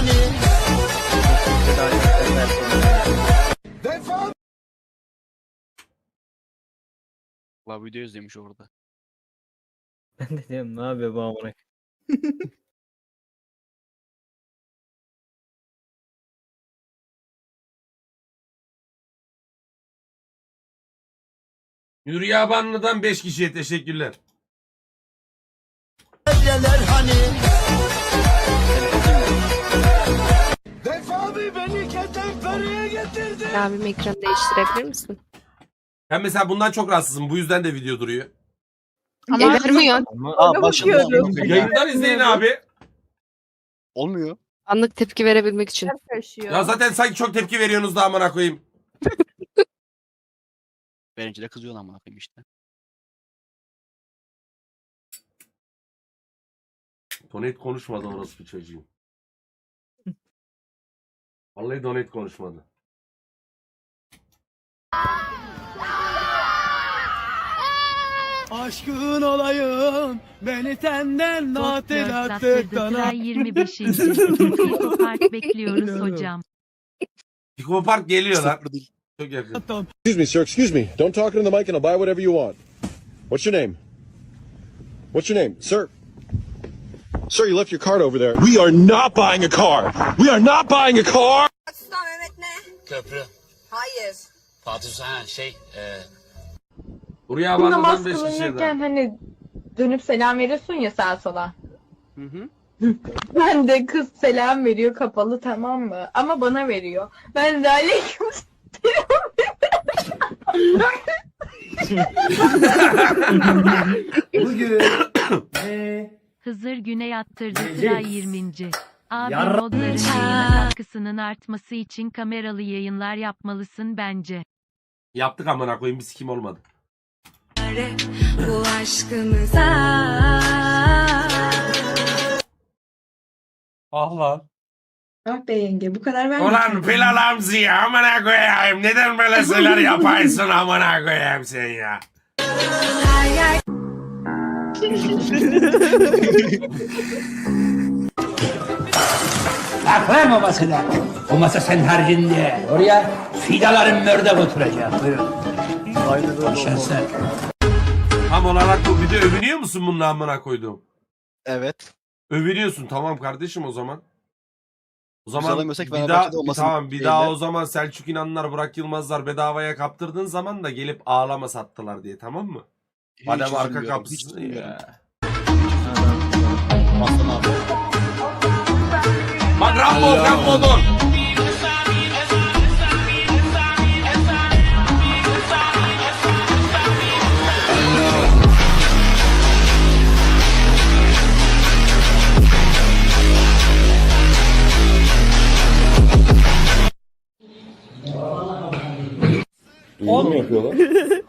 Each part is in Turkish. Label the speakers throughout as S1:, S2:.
S1: hani
S2: La video izlemiş orada.
S3: Ben de diyorum ne yapıyor bu amına.
S4: Hülya Banlı'dan 5 kişiye teşekkürler.
S1: Hani Vefalı beni ketenferiye getirdi
S5: Abim ekranı değiştirebilir misin?
S4: Ben mesela bundan çok rahatsızım. Bu yüzden de video duruyor.
S5: E, vermiyor.
S3: Ama
S2: Aa başında
S4: Yayından izleyin abi.
S2: olmuyor.
S5: Anlık tepki verebilmek için.
S4: Ya zaten sanki çok tepki veriyorsunuz da amına koyayım.
S2: Verince de kızıyorsun amına koyayım işte.
S4: Donet konuşmadı orası bir çocuğum. Vallahi Donet konuşmadı.
S1: Aşkın olayım beni senden hatırlattı
S6: Hatırlattı 25. Park bekliyoruz hocam.
S4: Piko Park geliyor lan. Çok yakın.
S7: Excuse me, sir. Excuse me. Don't talk into the mic, and I'll buy whatever you want. What's your name? What's your name, sir? Sir, you left your card over there. We are not buying a car. We are not buying a car.
S8: Sultan Mehmet ne?
S9: Köprü.
S8: Hayır.
S9: Fatih Sultan şey e,
S4: Buraya
S10: Bu namaz
S4: 5 kişiye
S10: kılınırken
S4: daha.
S10: hani dönüp selam veriyorsun ya sağa sola.
S2: Hı hı.
S10: Ben de kız selam veriyor kapalı tamam mı? Ama bana veriyor. Ben de aleyküm
S1: Bugün
S6: Hızır Güney attırdı sıra 20. Abi modların yayına katkısının artması için kameralı yayınlar yapmalısın bence.
S4: Yaptık amına koyayım biz kim olmadı.
S8: Bu aşkımıza.
S4: Ah lan.
S10: Ah be yenge bu kadar verme.
S4: Ulan Bilal Hamzi amına koyayım. Neden böyle şeyler yaparsın amına koyayım sen ya.
S9: Aklar mı masada? O masa sen haricinde. Oraya fidaların mörde oturacak. Buyurun.
S2: Aynen öyle.
S9: Şanslar.
S4: Tam olarak bu video övünüyor musun bununla amına koyduğum?
S2: Evet.
S4: Övünüyorsun tamam kardeşim o zaman. O zaman
S2: alamıyorsak
S4: bir daha,
S2: Fenerbahçe'de olmasın
S4: tamam bir daha
S2: de.
S4: o zaman Selçuk İnanlar Burak Yılmazlar bedavaya kaptırdığın zaman da gelip ağlama sattılar diye tamam mı?
S2: Hiç
S4: Madem arka
S2: üzülmüyorum.
S4: ya.
S2: Aslan abi.
S4: Bak Rambo Rambo dur.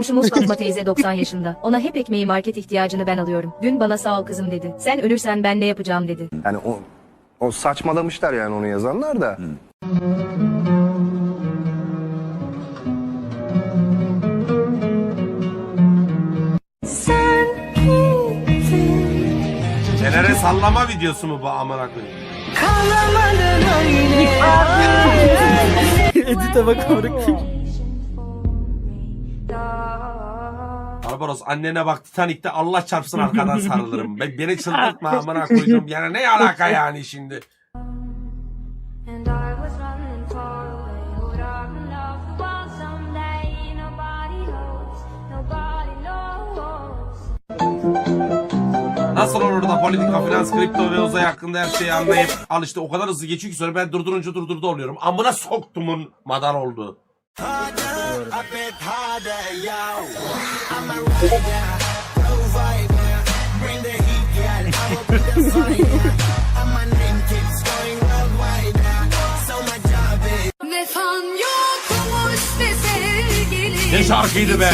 S11: Komşumuz Fatma teyze 90 yaşında. Ona hep ekmeği market ihtiyacını ben alıyorum. Dün bana sağ ol kızım dedi. Sen ölürsen ben ne yapacağım dedi.
S7: Yani o, o saçmalamışlar yani onu yazanlar da.
S4: Fener'e sallama videosu mu bu amına koyayım?
S3: Edit'e bak amına.
S4: Barbaros annene bak Titanik'te Allah çarpsın arkadan sarılırım. Ben, beni çıldırtma amına koydum. Yani ne alaka yani şimdi? Nasıl olur da politika, finans, kripto ve uzay hakkında her şeyi anlayıp al işte o kadar hızlı geçiyor ki sonra ben durdurunca durdurdu oluyorum. Amına soktumun madar oldu.
S8: Yokmuş sevgilim.
S4: Ne şarkıydı be?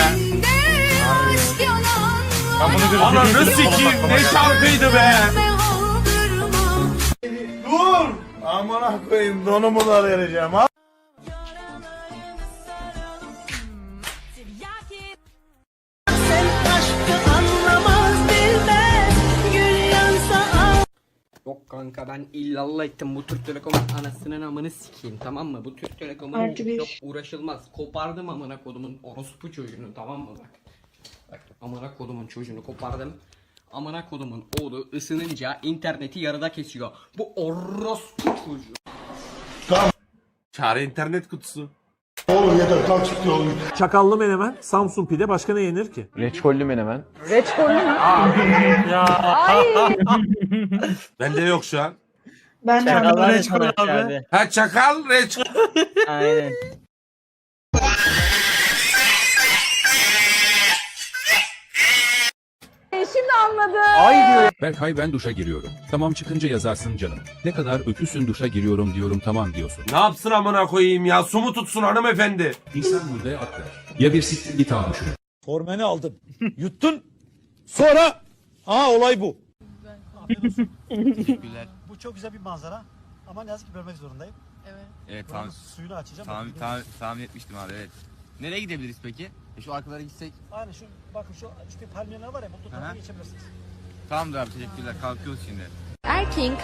S8: Aşk yanan var.
S4: Ananı sikeyim. Ne şarkıydı be?
S1: Dur. Amına koyayım donumu da vereceğim ha
S12: Kanka ben illallah ettim bu Türk Telekom'un anasının amını sikeyim tamam mı? Bu Türk Telekom'un
S10: Artı bir.
S12: çok uğraşılmaz. Kopardım amına kodumun orospu çocuğunu tamam mı bak. Bak amına kodumun çocuğunu kopardım. Amına kodumun oğlu ısınınca interneti yarıda kesiyor. Bu orospu çocuğu.
S4: Çare internet kutusu.
S1: Oğlum yeter kalk çık oğlum.
S13: Çakallı menemen, Samsun pide başka ne yenir ki?
S3: Reçkollü menemen.
S10: Reçkollü mü?
S4: Bende yok şu an.
S10: Ben de
S3: Çakallar
S13: reçkol
S3: reçkol
S13: abi.
S3: abi.
S4: Ha çakal reç.
S3: Aynen.
S10: Şimdi anladım.
S3: Ay diyor.
S9: Berkay ben duşa giriyorum. Tamam çıkınca yazarsın canım. Ne kadar öküsün duşa giriyorum diyorum tamam diyorsun.
S4: Ne yapsın amına koyayım ya? Su mu tutsun hanımefendi?
S9: İnsan burada atlar. Ya bir siktir git al şunu.
S13: Formeni aldım. Yuttun. Sonra Aa olay bu.
S2: Teşekkürler.
S13: Bu çok güzel bir manzara. Ama ne yazık ki bölmek zorundayım.
S2: Evet tahmin,
S13: Suyunu açacağım.
S2: tahmin, tahmin, tahmin etmiştim abi evet. Nereye gidebiliriz peki? E, şu arkalara gitsek.
S13: Aynen şu bakın şu işte palmiyeler var ya mutlu
S2: Aha.
S13: tarafa geçebilirsiniz.
S2: Tamamdır abi teşekkürler kalkıyoruz şimdi.
S5: Erkeğin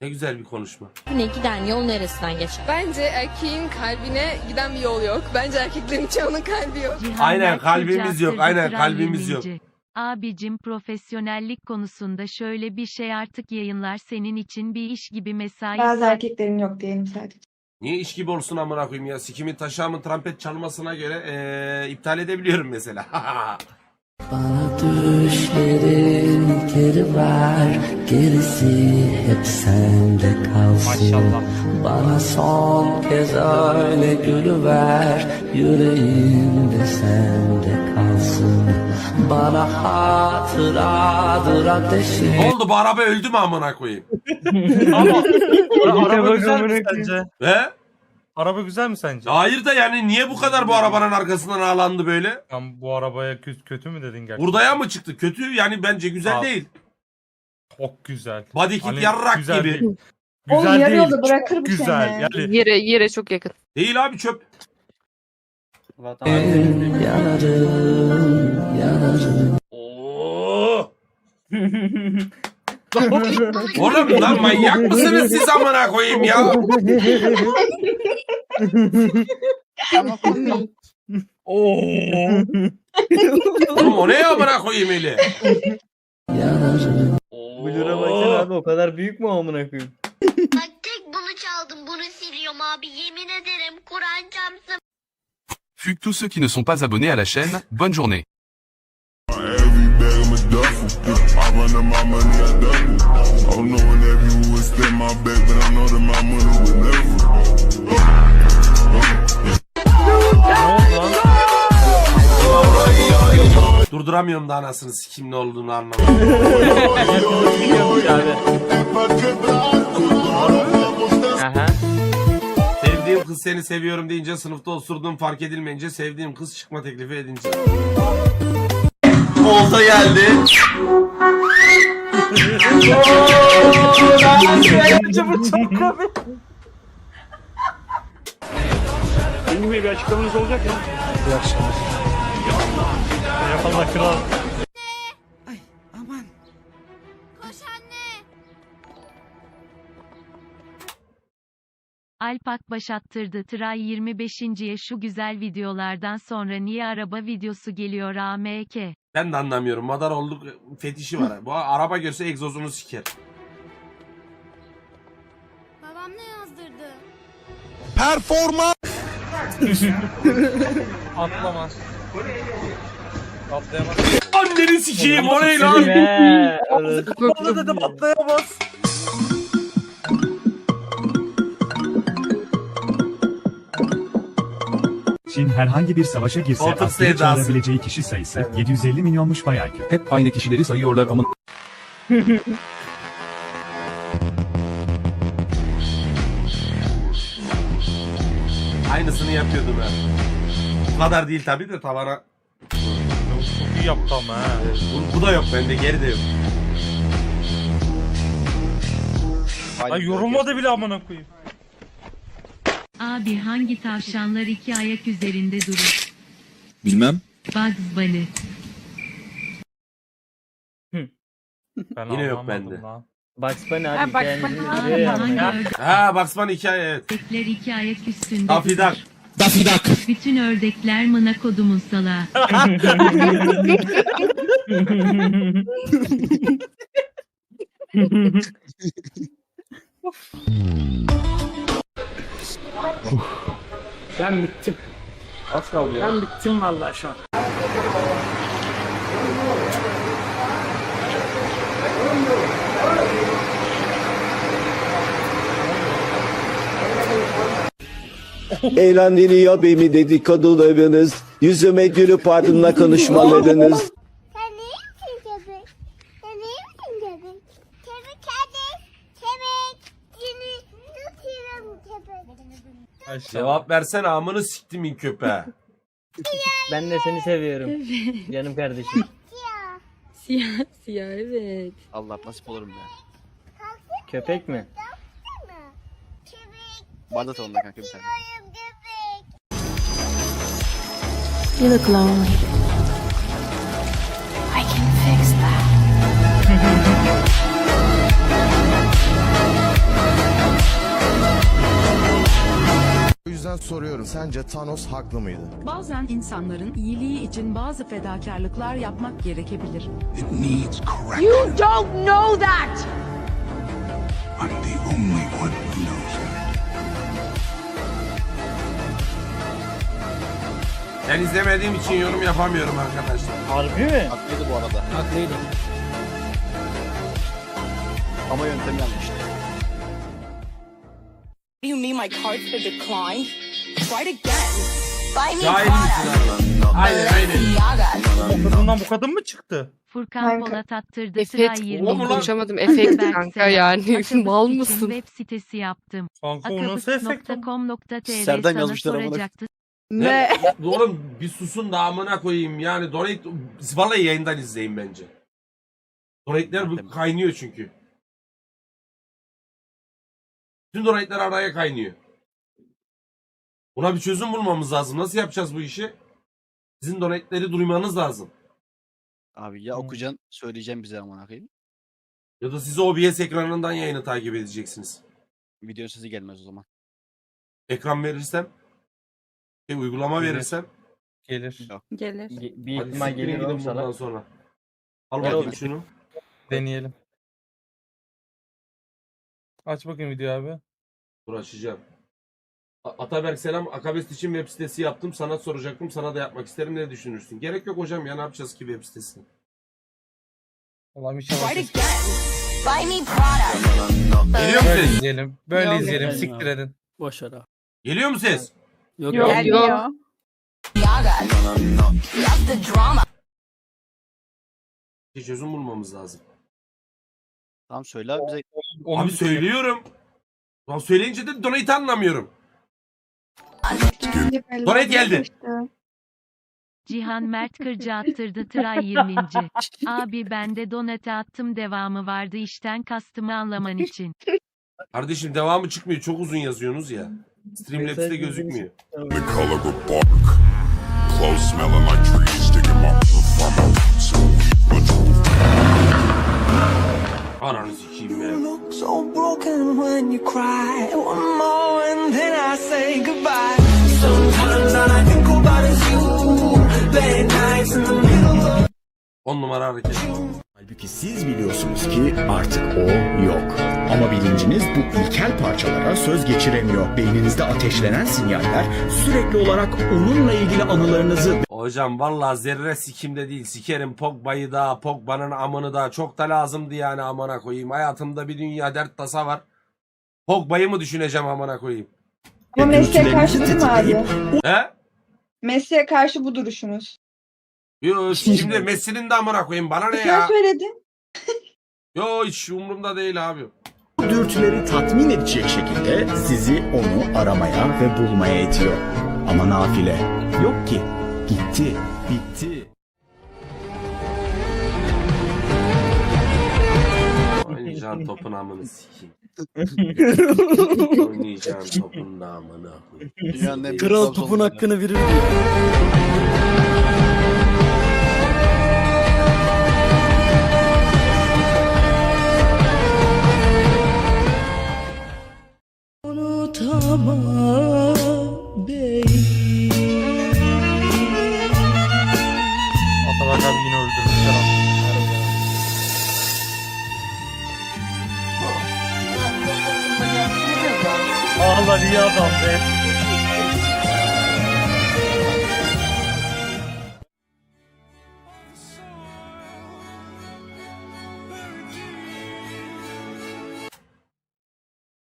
S4: Ne güzel bir konuşma.
S5: kalbine giden yol neresinden geçer? Bence erkeğin kalbine giden bir yol yok. Bence erkeklerin çoğunun kalbi yok.
S6: Cihan
S4: Aynen, kalbimiz yok, aynen, kalbimiz yok.
S6: 20. Abicim profesyonellik konusunda şöyle bir şey artık yayınlar senin için bir iş gibi mesai
S10: Bazı erkeklerin yok diyelim sadece.
S4: Niye iş gibi olsun amına koyayım ya? Sikimin taşağımın trompet çalmasına göre eee, iptal edebiliyorum mesela.
S12: Bana düşlerin geri ver Gerisi hep sende kalsın
S3: Maşallah.
S12: Bana son kez öyle gülüver Yüreğimde sende kalsın Bana hatıradır ateşin
S4: ne oldu bu araba öldü mü amına koyayım?
S3: Araba güzel mi
S13: sence?
S4: He?
S13: Araba güzel mi sence?
S4: Hayır da yani niye bu kadar bu arabanın arkasından ağlandı böyle?
S13: Tam bu arabaya kötü, kötü mü dedin gerçekten?
S4: Hurdaya mı çıktı? Kötü yani bence güzel
S13: Abi,
S4: değil.
S13: Çok güzel.
S4: Body kit
S13: Hani
S4: yarrak
S13: güzel
S4: gibi.
S13: değil.
S10: Oğlum
S13: Güzel
S10: yarı
S13: değil.
S10: yolda bırakır
S13: çok
S10: bu
S13: güzel.
S10: seni.
S13: Yani
S5: Yere, yere çok yakın.
S4: Değil abi çöp. Oo. Oğlum lan manyak mısınız siz amına koyayım ya? Oğlum o ne ya amına koyayım eli?
S3: Blur'a baksana abi o kadar büyük mü amına koyayım?
S8: Bak tek bunu çaldım bunu siliyorum abi yemin ederim Kur'an çarpsın.
S9: Fuck tous ceux qui ne sont pas abonnés à la chaîne, bonne journée.
S4: Durduramıyorum da anasını sikim ne olduğunu anlamadım.
S3: Aha.
S4: Sevdiğim kız seni seviyorum deyince sınıfta osurduğum fark edilmeyince sevdiğim kız çıkma teklifi edince. Olta geldi.
S13: Eyvallah kral.
S8: Koş anne.
S6: Alp Akbaş attırdı Tray 25.ye şu güzel videolardan sonra niye araba videosu geliyor AMK?
S4: Ben de anlamıyorum. Madar olduk fetişi var. Bu araba görse egzozunu siker.
S8: Babam ne yazdırdı?
S1: Performans.
S13: Atlamaz. Atlayamaz.
S4: Anneni sikeyim o ne lan?
S13: Bana dedim atlayamaz.
S9: Çin herhangi bir savaşa girse
S4: Koltuk
S9: askeri
S4: sevdası.
S9: çağırabileceği kişi sayısı 750 milyonmuş bayağı ki. Hep aynı kişileri sayıyorlar ama
S4: Aynısını yapıyordum ben. Bu kadar değil tabii de tavana.
S13: Çok iyi yaptı ama ha.
S4: Bu, bu da yok bende geri de yok.
S13: Ay yorulmadı bile amına koyayım.
S6: Abi hangi tavşanlar iki ayak üzerinde durur?
S9: Bilmem.
S6: Bugs Bunny.
S13: Ben
S4: Yine yok
S13: anlamadım
S4: bende.
S13: lan.
S3: Bugs Bunny
S10: Ha,
S3: abi
S10: Bugs
S3: hikayemizin
S10: Bunny.
S3: duruyor ya.
S6: Hangi
S4: Ha Bugs Bunny hikaye evet.
S6: ördekler iki ayak üstünde?
S4: Dafidak.
S6: Bütün ördekler mına kodumun salağı.
S13: Ben bittim. Az kaldı ya. Ben bittim vallahi şu an.
S14: Eğlendiğini ya beni dedikodularınız, yüzüme gülüp ardınla konuşmalarınız.
S8: Sen iyi misin köpek? Sen iyi misin köpek? Köpek hadi. Köpek. Seni tutuyorum köpek.
S4: Cevap versene amını siktimin köpeğe.
S3: Ben de seni seviyorum. Canım kardeşim.
S5: Siyah siyah evet.
S2: Allah nasip olurum ya.
S3: Köpek mi?
S2: Bana da tanımda kanka bir tane.
S8: You look lonely. I can fix that.
S15: O yüzden soruyorum. Sence Thanos haklı mıydı?
S16: Bazen insanların iyiliği için bazı fedakarlıklar yapmak gerekebilir.
S8: You don't know that.
S1: I'm the only one who knows
S4: Ben izlemediğim için yorum yapamıyorum arkadaşlar.
S3: Harbi mi?
S2: Haklıydı bu arada.
S13: Haklıydı.
S2: Ama yöntemi yanlıştı.
S16: You mean my cards are declined? Try it again. Buy me
S4: Cahil misin abi? Aynen aynen.
S13: O kadından bu kadın mı çıktı?
S6: Furkan
S10: Kanka.
S6: Polat attırdı
S5: Efekt.
S6: sıra 20.
S4: Oğlum.
S5: Konuşamadım. Efekt kanka
S6: Selam.
S5: yani. Mal
S6: için
S5: mısın?
S6: Web sitesi yaptım.
S13: Kanka o nasıl efekt? lan?
S6: Akabüs.com.tr
S2: Serdar
S6: sana
S2: yazmışlar amına.
S6: soracaktı.
S4: Ne? Oğlum bir susun da amına koyayım yani donate vallahi yayından izleyin bence. Donate'ler bu kaynıyor çünkü. Tüm donate'ler araya kaynıyor. Buna bir çözüm bulmamız lazım. Nasıl yapacağız bu işi? Sizin donate'leri duymanız lazım.
S2: Abi ya okuyacaksın söyleyeceğim bize amına koyayım.
S4: Ya da siz OBS ekranından yayını takip edeceksiniz.
S2: Video sesi gelmez o zaman.
S4: Ekran verirsem, şey, uygulama
S13: Gelir.
S4: verirsem.
S13: Gelir.
S5: Gelir.
S3: Ge- Bir
S4: Hadi
S3: ihtimal
S4: siktirin
S3: gelir
S4: gidin
S3: oğlum
S4: bundan
S3: sana.
S4: sonra. Al
S3: Gel
S4: bakayım
S3: oğlum.
S4: şunu.
S13: Deneyelim. Aç bakayım video abi.
S4: Dur açacağım. A- Ataberk selam. Akabest için web sitesi yaptım. Sana soracaktım. Sana da yapmak isterim. Ne düşünürsün? Gerek yok hocam ya. Ne yapacağız ki web sitesini?
S13: Allah'ım inşallah.
S16: Again. Buy me product.
S4: Geliyor mu
S13: Böyle
S4: ses?
S13: izleyelim. Böyle
S10: Yok.
S13: izleyelim.
S3: Gelmiyor.
S13: Siktir edin.
S9: Boş ver abi.
S4: Geliyor mu ses?
S9: Yok,
S10: Yok.
S9: yok.
S10: Gelmiyor.
S16: Love the drama.
S4: Bir çözüm bulmamız lazım.
S2: Tamam söyle abi bize.
S13: Onu
S4: Abi söylüyorum. Lan söyleyince de donate anlamıyorum. Donate geldi.
S6: Cihan Mert Kırcı attırdı tıray 20. Abi ben de donate attım devamı vardı işten kastımı anlaman için.
S4: Kardeşim devamı çıkmıyor. Çok uzun yazıyorsunuz ya. Streamlabs'te gözükmüyor.
S1: The color of bark. Clothes smelling like trees. Sticking my from a so bunch of
S4: Ananı sikeyim ya.
S9: So broken when you cry. One more and then I say goodbye. Sometimes all I think about is you. Late nights in the middle of
S4: 10 numara hareket.
S17: Halbuki siz biliyorsunuz ki artık o yok. Ama bilinciniz bu ilkel parçalara söz geçiremiyor. Beyninizde ateşlenen sinyaller sürekli olarak onunla ilgili anılarınızı
S4: Hocam vallahi zerre sikimde değil. Sikerim Pogba'yı da, Pogba'nın amını da. Çok da lazımdı yani amına koyayım. Hayatımda bir dünya dert tasa var. Pogba'yı mı düşüneceğim amına koyayım?
S10: Ama Messi'ye karşı değil mi abi?
S4: He?
S10: Messi'ye karşı bu duruşunuz.
S4: Yo şimdi Messi'nin de amına koyayım. Bana ne
S10: Sen
S4: ya?
S10: söyledin.
S4: Yo hiç umurumda değil abi.
S17: dürtüleri tatmin edecek şekilde sizi onu aramaya ve bulmaya itiyor. Ama nafile yok ki. Gitti, bitti.
S4: Oynayacağın topun amını sikeyim. Oynayacağın topun da amına koyayım.
S2: Dünyanın en büyük
S9: Kral topun hakkını verir diyor.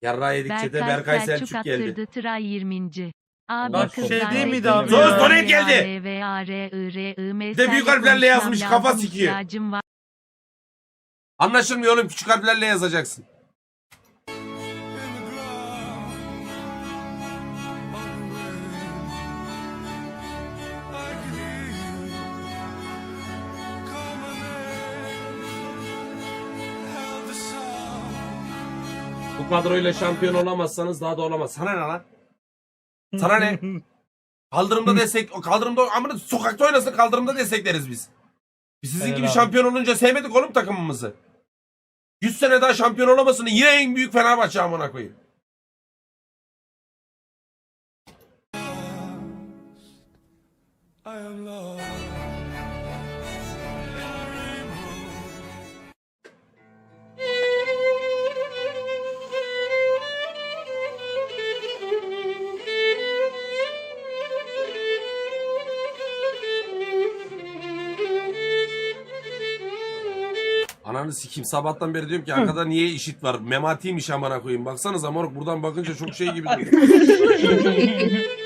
S4: Yarra yedikçe de
S6: Berkay, Selçuk,
S4: geldi.
S6: attırdı tıra 20. Abi
S3: Bak,
S6: kızdan
S3: şey değil miydi abi?
S4: Sus, donate geldi. Bir de büyük harflerle yazmış, kafa sikiyor. Anlaşılmıyor oğlum küçük harflerle yazacaksın. Bu kadroyla şampiyon olamazsanız daha da olamaz. Sana ne lan? Sana ne? Kaldırımda destek, kaldırımda amına sokakta oynasın kaldırımda destekleriz biz. Biz sizin
S3: Evet
S4: gibi
S3: abi.
S4: şampiyon olunca sevmedik oğlum takımımızı. 100 sene daha şampiyon olamasın yine en büyük Fenerbahçe amına koyayım. Ananı sikeyim sabahtan beri diyorum ki arkada niye işit var? Mematiymiş amına koyayım. Baksanıza moruk buradan bakınca çok şey gibi duruyor.